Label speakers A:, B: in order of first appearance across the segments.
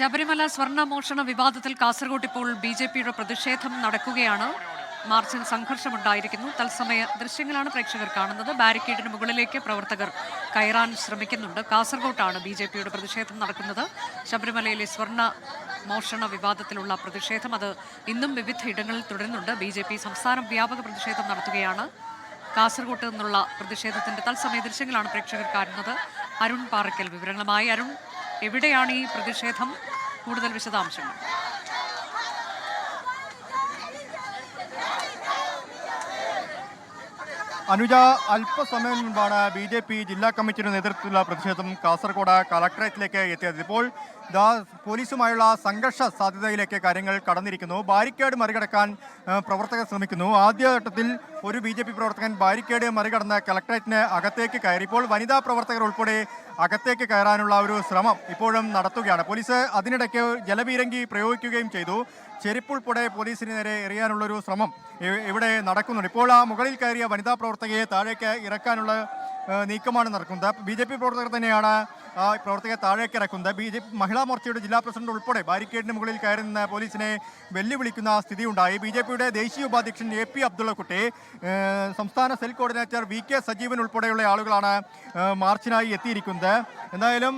A: ശബരിമല സ്വർണമോഷണ വിവാദത്തിൽ കാസർഗോഡ് ഇപ്പോൾ ബി ജെ പിയുടെ പ്രതിഷേധം നടക്കുകയാണ്. മാർച്ചിൽ സംഘർഷമുണ്ടായിരിക്കുന്നു. തത്സമയ ദൃശ്യങ്ങളാണ് പ്രേക്ഷകർ കാണുന്നത്. ബാരിക്കേഡിന് മുകളിലേക്ക് പ്രവർത്തകർ കയറാൻ ശ്രമിക്കുന്നുണ്ട്. കാസർഗോട്ടാണ് ബി ജെ പിയുടെ പ്രതിഷേധം നടക്കുന്നത്. ശബരിമലയിലെ സ്വർണ മോഷണ വിവാദത്തിലുള്ള പ്രതിഷേധം അത് ഇന്നും വിവിധ ഇടങ്ങളിൽ തുടരുന്നുണ്ട്. ബി ജെ പി സംസ്ഥാനം വ്യാപക പ്രതിഷേധം നടത്തുകയാണ്. കാസർഗോട്ട് നിന്നുള്ള പ്രതിഷേധത്തിന്റെ തത്സമയ ദൃശ്യങ്ങളാണ് പ്രേക്ഷകർ കാണുന്നത്. അരുൺ പാറയ്ക്കൽ വിവരങ്ങളുമായി. അരുൺ എവിടെയാണ് ഈ പ്രതിഷേധം? കൂടുതൽ വിശദാംശങ്ങൾ.
B: അനുജ അല്പസമയം മുൻപാണ് ബി ജെ പി ജില്ലാ കമ്മിറ്റിയുടെ നേതൃത്വത്തിലുള്ള പ്രതിഷേധം കാസർഗോഡ് കളക്ടറേറ്റിലേക്ക് എത്തിയത്. ഇപ്പോൾ പോലീസുമായുള്ള സംഘർഷ സാധ്യതയിലേക്ക് കാര്യങ്ങൾ കടന്നിരിക്കുന്നു. ബാരിക്കേഡ് മറികടക്കാൻ പ്രവർത്തകർ ശ്രമിക്കുന്നു. ആദ്യഘട്ടത്തിൽ ഒരു ബി ജെ പി പ്രവർത്തകൻ ബാരിക്കേഡ് മറികടന്ന് കളക്ടറേറ്റിന് അകത്തേക്ക് കയറി. ഇപ്പോൾ വനിതാ പ്രവർത്തകർ ഉൾപ്പെടെ അകത്തേക്ക് കയറാനുള്ള ഒരു ശ്രമം ഇപ്പോഴും നടത്തുകയാണ്. പോലീസ് അതിനിടയ്ക്ക് ജലപീരങ്കി പ്രയോഗിക്കുകയും ചെയ്തു. ചെരുപ്പുൾപ്പെടെ പോലീസിന് നേരെ എറിയാനുള്ളൊരു ശ്രമം ഇവിടെ നടക്കുന്നുണ്ട്. ഇപ്പോൾ ആ മുകളിൽ കയറിയ വനിതാ പ്രവർത്തകയെ താഴേക്ക് ഇറക്കാനുള്ള നീക്കമാണ് നടക്കുന്നത്. ബി പ്രവർത്തകർ തന്നെയാണ് പ്രവർത്തകരെ താഴേക്ക് ഇറക്കുന്നത്. ബി ജെ മഹിളാ മോർച്ചയുടെ ജില്ലാ പ്രസിഡന്റ് ഉൾപ്പെടെ ബാരിക്കേഡിന് മുകളിൽ കയറി നിന്ന് പോലീസിനെ വെല്ലുവിളിക്കുന്ന സ്ഥിതി ഉണ്ടായി ബി ജെ പിയുടെ ദേശീയ ഉപാധ്യക്ഷൻ എ പി അബ്ദുള്ളക്കുട്ടി സംസ്ഥാന cell coordinator V K Sajeevan ഉൾപ്പെടെയുള്ള ആളുകളാണ് മാർച്ചിനായി എത്തിയിരിക്കുന്നത്. എന്തായാലും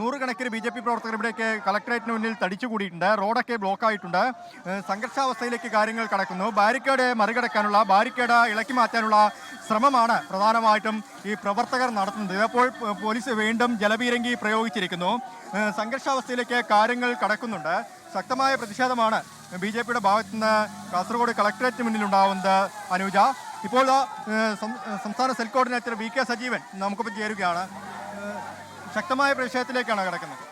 B: നൂറുകണക്കിന് ബി ജെ പി പ്രവർത്തകർ ഇവിടേക്ക് കളക്ടറേറ്റിന് മുന്നിൽ തടിച്ചുകൂടിയിട്ടുണ്ട് റോഡൊക്കെ ബ്ലോക്കായിട്ടുണ്ട് സംഘർഷാവസ്ഥയിലേക്ക് കാര്യങ്ങൾ കടക്കുന്നു. ബാരിക്കേഡ് മറികടക്കാനുള്ള ബാരിക്കേഡ് ഇളക്കി മാറ്റാനുള്ള ശ്രമമാണ് പ്രധാനമായിട്ടും ഈ പ്രവർത്തകർ നടത്തുന്നത്. ഇപ്പോൾ പോലീസ് വീണ്ടും ജലപീരങ്കി പ്രയോഗിച്ചിരിക്കുന്നു. സംഘർഷാവസ്ഥയിലേക്ക് കാര്യങ്ങൾ കടക്കുന്നുണ്ട്. ശക്തമായ പ്രതിഷേധമാണ് ബി ജെ പിയുടെ ഭാഗത്തു നിന്ന് കാസർഗോഡ് കളക്ടറേറ്റിന് മുന്നിൽ ഉണ്ടാവുന്നത് അനുജ ഇപ്പോൾ സംസ്ഥാന cell coordinator V K Sajeevan നമുക്കിപ്പോൾ ചേരുകയാണ്. ശക്തമായ പ്രതിഷേധത്തിലേക്കാണ് കിടക്കുന്നത്.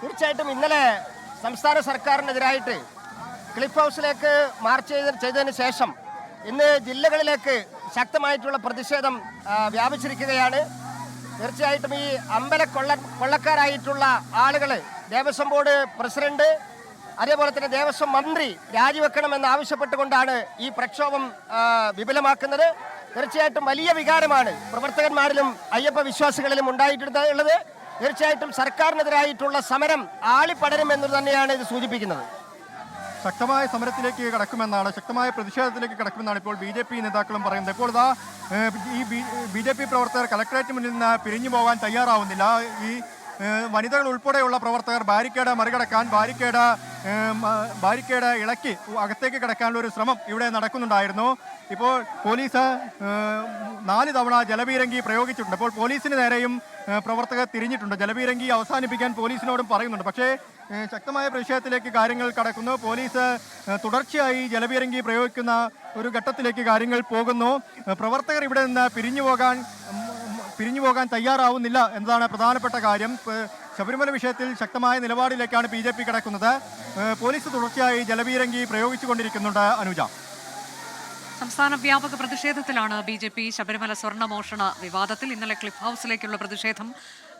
C: തീർച്ചയായിട്ടും ഇന്നലെ സംസ്ഥാന സർക്കാരിനെതിരായിട്ട് ക്ലിഫ് ഹൗസിലേക്ക് മാർച്ച് ചെയ്ത ചെയ്തതിന് ശേഷം ഇന്ന് ജില്ലകളിലേക്ക് ശക്തമായിട്ടുള്ള പ്രതിഷേധം വ്യാപിച്ചിരിക്കുകയാണ്. തീർച്ചയായിട്ടും ഈ അമ്പല കൊള്ള കൊള്ളക്കാരായിട്ടുള്ള ആളുകൾ ദേവസ്വം ബോർഡ് പ്രസിഡന്റ് അതേപോലെ തന്നെ ദേവസ്വം മന്ത്രി രാജിവെക്കണമെന്ന് ആവശ്യപ്പെട്ടുകൊണ്ടാണ് ഈ പ്രക്ഷോഭം വിപുലമാക്കുന്നത്. തീർച്ചയായിട്ടും വലിയ വികാരമാണ് പ്രവർത്തകന്മാരിലും അയ്യപ്പ വിശ്വാസികളിലും ഉണ്ടായിട്ടുള്ളത് തീർച്ചയായിട്ടും സർക്കാരിനെതിരായിട്ടുള്ള സമരം ആളിപ്പടരും എന്ന് തന്നെയാണ് ഇത് സൂചിപ്പിക്കുന്നത്.
B: ശക്തമായ സമരത്തിലേക്ക് കടക്കുമെന്നാണ് ശക്തമായ പ്രതിഷേധത്തിലേക്ക് കടക്കുമെന്നാണ് ഇപ്പോൾ ബി ജെ പി നേതാക്കളും പറയുന്നത്. ഇപ്പോൾ ഇതാ ഈ ബി ജെ പി പ്രവർത്തകർ കലക്ടറേറ്റ് മുന്നിൽ നിന്ന് പിരിഞ്ഞു പോകാൻ തയ്യാറാവുന്നില്ല. ഈ വനിതകൾ ഉൾപ്പെടെയുള്ള പ്രവർത്തകർ ബാരിക്കേഡ് മറികടക്കാൻ ബാരിക്കേഡ് ബാരിക്കേഡ് ഇളക്കി അകത്തേക്ക് കിടക്കാനുള്ള ഒരു ശ്രമം ഇവിടെ നടക്കുന്നുണ്ടായിരുന്നു. ഇപ്പോൾ പോലീസ് നാല് തവണ ജലപീരങ്കി പ്രയോഗിച്ചിട്ടുണ്ട്. അപ്പോൾ പോലീസിന് നേരെയും പ്രവർത്തകർ തിരിഞ്ഞിട്ടുണ്ട്. ജലപീരങ്കി അവസാനിപ്പിക്കാൻ പോലീസിനോടും പറയുന്നുണ്ട്. പക്ഷേ ശക്തമായ പ്രതിഷേധത്തിലേക്ക് കാര്യങ്ങൾ കടക്കുന്നു. പോലീസ് തുടർച്ചയായി ജലപീരങ്കി പ്രയോഗിക്കുന്ന ഒരു ഘട്ടത്തിലേക്ക് കാര്യങ്ങൾ പോകുന്നു. പ്രവർത്തകർ ഇവിടെ നിന്ന് പിരിഞ്ഞു പോകാൻ പിരിഞ്ഞു പോകാൻ തയ്യാറാവുന്നില്ല എന്നതാണ് പ്രധാനപ്പെട്ട കാര്യം. ശബരിമല വിഷയത്തിൽ ശക്തമായ നിലപാടിലേക്കാണ് ബി ജെ പി കിടക്കുന്നത്. പോലീസ് തുടർച്ചയായി ജലപീരങ്കി പ്രയോഗിച്ചുകൊണ്ടിരിക്കുന്നുണ്ട് അനുജ.
A: സംസ്ഥാന വ്യാപക പ്രതിഷേധത്തിലാണ് ബി ജെ പി ശബരിമല സ്വർണമോഷണ വിവാദത്തിൽ ഇന്നലെ ക്ലിഫ് ഹൗസിലേക്കുള്ള പ്രതിഷേധം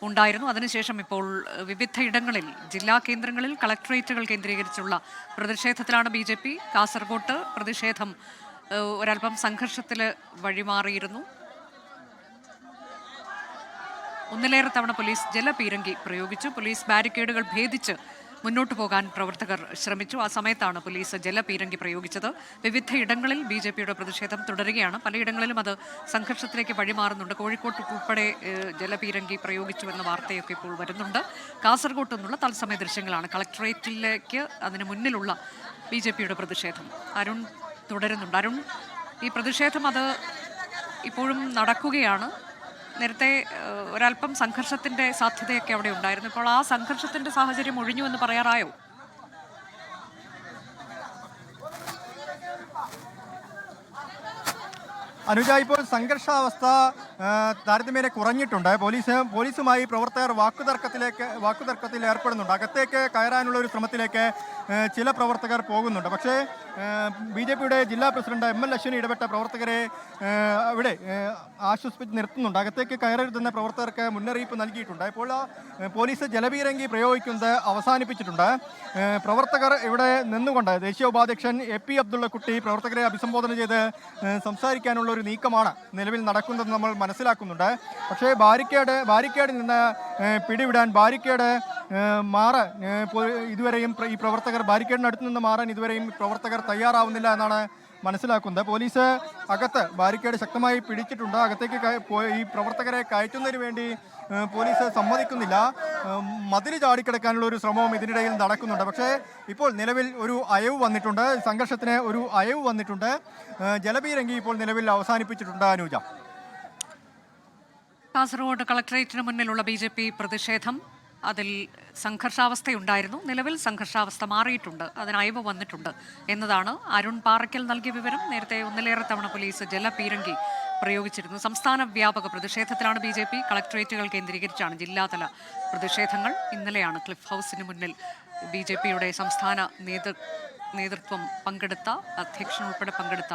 A: ഉണ്ടായിരുന്നു. അതിനുശേഷം ഇപ്പോൾ വിവിധ ഇടങ്ങളിൽ ജില്ലാ കേന്ദ്രങ്ങളിൽ കളക്ടറേറ്റുകൾ കേന്ദ്രീകരിച്ചുള്ള പ്രതിഷേധത്തിലാണ് ബി ജെ പി. കാസർഗോട്ട് പ്രതിഷേധം ഒരൽപ്പം സംഘർഷത്തിൽ വഴിമാറിയിരുന്നു. ഒന്നിലേറെ തവണ പോലീസ് ജലപീരങ്കി പ്രയോഗിച്ചു. പോലീസ് ബാരിക്കേഡുകൾ ഭേദിച്ച് മുന്നോട്ട് പോകാൻ പ്രവർത്തകർ ശ്രമിച്ചു. ആ സമയത്താണ് പോലീസ് ജലപീരങ്കി പ്രയോഗിച്ചത്. വിവിധ ഇടങ്ങളിൽ ബി ജെ പിയുടെ പ്രതിഷേധം തുടരുകയാണ്. പലയിടങ്ങളിലും അത് സംഘർഷത്തിലേക്ക് വഴിമാറുന്നുണ്ട്. കോഴിക്കോട്ട് ഉൾപ്പെടെ ജലപീരങ്കി പ്രയോഗിച്ചു എന്ന വാർത്തയൊക്കെ ഇപ്പോൾ വരുന്നുണ്ട്. കാസർഗോട്ട് നിന്നുള്ള തത്സമയ ദൃശ്യങ്ങളാണ് കളക്ടറേറ്റിലേക്ക് അതിന് മുന്നിലുള്ള ബി ജെ പിയുടെ പ്രതിഷേധം. അരുൺ തുടരുന്നുണ്ട്. അരുൺ ഈ പ്രതിഷേധം അത് ഇപ്പോഴും നടക്കുകയാണ്. നേരത്തെ ഒരല്പം സംഘർഷത്തിന്റെ സാധ്യതയൊക്കെ അവിടെ ഉണ്ടായിരുന്നു. ഇപ്പോൾ ആ സംഘർഷത്തിന്റെ സാഹചര്യം ഒഴിഞ്ഞു എന്ന് പറയാറായോ?
B: അനുജ ഇപ്പോൾ സംഘർഷാവസ്ഥ താരതമ്യേന കുറഞ്ഞിട്ടുണ്ട്. പോലീസ് പോലീസുമായി പ്രവർത്തകർ വാക്കുതർക്കത്തിലേക്ക് വാക്കുതർക്കത്തിൽ ഏർപ്പെടുന്നുണ്ട്. അകത്തേക്ക് കയറാനുള്ള ഒരു ശ്രമത്തിലേക്ക് ചില പ്രവർത്തകർ പോകുന്നുണ്ട്. പക്ഷേ ബി ജെ പിയുടെ ജില്ലാ പ്രസിഡന്റ് എം എൽ അശ്വിനി ഇടപെട്ട പ്രവർത്തകരെ അവിടെ ആശ്വസിപ്പിച്ച് നിർത്തുന്നുണ്ട്. അകത്തേക്ക് കയറരുതെന്ന പ്രവർത്തകർക്ക് മുന്നറിയിപ്പ് നൽകിയിട്ടുണ്ട്. ഇപ്പോൾ പോലീസ് ജലപീരങ്കി പ്രയോഗിക്കുന്നത് അവസാനിപ്പിച്ചിട്ടുണ്ട്. പ്രവർത്തകർ ഇവിടെ നിന്നുകൊണ്ട് ദേശീയ ഉപാധ്യക്ഷൻ എ പി അബ്ദുള്ള കുട്ടി പ്രവർത്തകരെ അഭിസംബോധന ചെയ്ത് സംസാരിക്കാനുള്ള ഒരു നീക്കമാണ് നിലവിൽ നടക്കുന്നതെന്ന് നമ്മൾ മനസ്സിലാക്കുന്നുണ്ട്. പക്ഷേ ബാരിക്കേഡ് ബാരിക്കേഡിൽ നിന്ന് പിടിവിടാൻ ബാരിക്കേഡ് മാറാൻ ഇതുവരെയും ഈ പ്രവർത്തകർ ബാരിക്കേഡിനടുത്ത് നിന്ന് മാറാൻ ഇതുവരെയും പ്രവർത്തകർ തയ്യാറാവുന്നില്ല എന്നാണ് മനസ്സിലാക്കുന്നത്. പോലീസ് അകത്ത് ബാരിക്കേഡ് ശക്തമായി പിടിച്ചിട്ടുണ്ട്. അകത്തേക്ക് ഈ പ്രവർത്തകരെ കയറ്റുന്നതിന് വേണ്ടി പോലീസ് സമ്മതിക്കുന്നില്ല. മതിൽ ചാടിക്കിടക്കാനുള്ള ഒരു ശ്രമവും ഇതിനിടയിൽ നടക്കുന്നുണ്ട്. പക്ഷേ ഇപ്പോൾ നിലവിൽ ഒരു അയവ് വന്നിട്ടുണ്ട്. സംഘർഷത്തിന് ഒരു അയവ് വന്നിട്ടുണ്ട്. ഏഹ്, ജലപീരങ്കി ഇപ്പോൾ നിലവിൽ അവസാനിപ്പിച്ചിട്ടുണ്ട് അനുജ.
A: കാസർഗോഡ് കളക്ടറേറ്റിന് മുന്നിലുള്ള ബി പ്രതിഷേധം. അതിൽ സംഘർഷാവസ്ഥയുണ്ടായിരുന്നു. നിലവിൽ സംഘർഷാവസ്ഥ മാറിയിട്ടുണ്ട്. അതിന് അയവ് വന്നിട്ടുണ്ട് എന്നതാണ് അരുൺ പാറയ്ക്കൽ നൽകിയ വിവരം. നേരത്തെ ഒന്നിലേറെ തവണ പോലീസ് ജലപീരങ്കി പ്രയോഗിച്ചിരുന്നു. സംസ്ഥാന വ്യാപക പ്രതിഷേധത്തിലാണ് ബി ജെ പി. കളക്ടറേറ്റുകൾ കേന്ദ്രീകരിച്ചാണ് ജില്ലാതല പ്രതിഷേധങ്ങൾ. ഇന്നലെയാണ് ക്ലിഫ് ഹൗസിന് മുന്നിൽ ബി ജെ പിയുടെ സംസ്ഥാന നേതൃ നേതൃത്വം പങ്കെടുത്ത അധ്യക്ഷൻ ഉൾപ്പെടെ പങ്കെടുത്ത